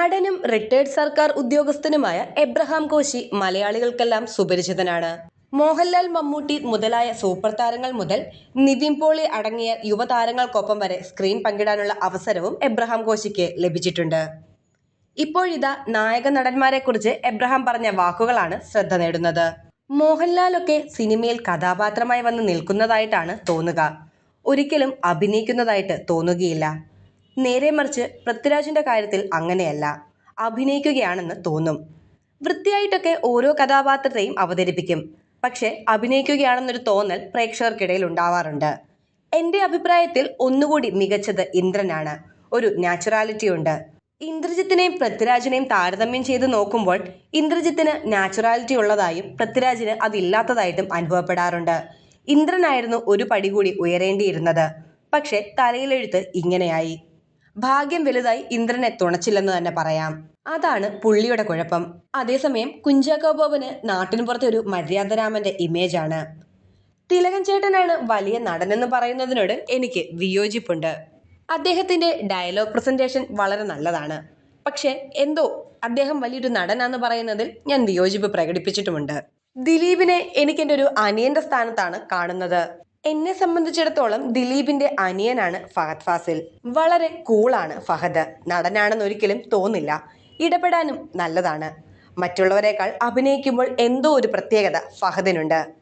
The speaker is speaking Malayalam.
നടനും റിട്ടയർഡ് സർക്കാർ ഉദ്യോഗസ്ഥനുമായ എബ്രഹാം കോശി മലയാളികൾക്കെല്ലാം സുപരിചിതനാണ്. മോഹൻലാൽ മമ്മൂട്ടി മുതലായ സൂപ്പർ താരങ്ങൾ മുതൽ നിവിൻ പോളി അടങ്ങിയ യുവതാരങ്ങൾക്കൊപ്പം വരെ സ്ക്രീൻ പങ്കിടാനുള്ള അവസരവും എബ്രഹാം കോശിക്ക് ലഭിച്ചിട്ടുണ്ട്. ഇപ്പോഴിതാ നായക നടന്മാരെക്കുറിച്ച് എബ്രഹാം പറഞ്ഞ വാക്കുകളാണ് ശ്രദ്ധ നേടുന്നത്. മോഹൻലാലൊക്കെ സിനിമയിൽ കഥാപാത്രമായി വന്ന് നിൽക്കുന്നതായിട്ടാണ് തോന്നുക. ഒരിക്കലും അഭിനയിക്കുന്നതായിട്ട് തോന്നുകയില്ല. നേരെ മറിച്ച് പൃഥ്വിരാജിന്റെ കാര്യത്തിൽ അങ്ങനെയല്ല. അഭിനയിക്കുകയാണെന്ന് തോന്നും. വൃത്തിയായിട്ടൊക്കെ ഓരോ കഥാപാത്രത്തെയും അവതരിപ്പിക്കും. പക്ഷെ അഭിനയിക്കുകയാണെന്നൊരു തോന്നൽ പ്രേക്ഷകർക്കിടയിൽ ഉണ്ടാവാറുണ്ട്. എന്റെ അഭിപ്രായത്തിൽ ഒന്നുകൂടി മികച്ചത് ഇന്ദ്രനാണ്. ഒരു നാച്ചുറാലിറ്റി ഉണ്ട് ഇന്ദ്രജിത്തിനെയും പൃഥ്വിരാജിനെയും താരതമ്യം ചെയ്ത് നോക്കുമ്പോൾ ഇന്ദ്രജിത്തിന് നാച്ചുറാലിറ്റി ഉള്ളതായും പൃഥ്വിരാജിന് അതില്ലാത്തതായിട്ടും അനുഭവപ്പെടാറുണ്ട്. ഇന്ദ്രനായിരുന്നു ഒരു പടി കൂടി ഉയരേണ്ടിയിരുന്നത്. പക്ഷെ തലയിലെഴുത്ത് ഇങ്ങനെയായി. ഭാഗ്യം വലുതായി ഇന്ദ്രനെ തുണച്ചില്ലെന്ന് തന്നെ പറയാം. അതാണ് പുള്ളിയുടെ കുഴപ്പം. അതേസമയം കുഞ്ചാക്കോ ബോബന് നാട്ടിൻ പുറത്തെ ഒരു മര്യാദരാമന്റെ ഇമേജാണ് തിലകൻ ചേട്ടനാണ് വലിയ നടനെന്ന് പറയുന്നതിനോട് എനിക്ക് വിയോജിപ്പുണ്ട്. അദ്ദേഹത്തിന്റെ ഡയലോഗ് പ്രസന്റേഷൻ വളരെ നല്ലതാണ്. പക്ഷെ എന്തോ അദ്ദേഹം വലിയൊരു നടനാന്ന് പറയുന്നതിൽ ഞാൻ വിയോജിപ്പ് പ്രകടിപ്പിച്ചിട്ടുമുണ്ട്. ദിലീപിനെ എനിക്ക് ഒരു അനിയന്റെ സ്ഥാനത്താണ് കാണുന്നത്. എന്നെ സംബന്ധിച്ചിടത്തോളം ദിലീപിന്റെ അനിയനാണ് ഫഹദ് ഫാസിൽ. വളരെ കൂളാണ് ഫഹദ്. നടനാണെന്ന് ഒരിക്കലും തോന്നില്ല. ഇടപെടാനും നല്ലതാണ്. മറ്റുള്ളവരെക്കാൾ അഭിനയിക്കുമ്പോൾ എന്തോ ഒരു പ്രത്യേകത ഫഹദിനുണ്ട്.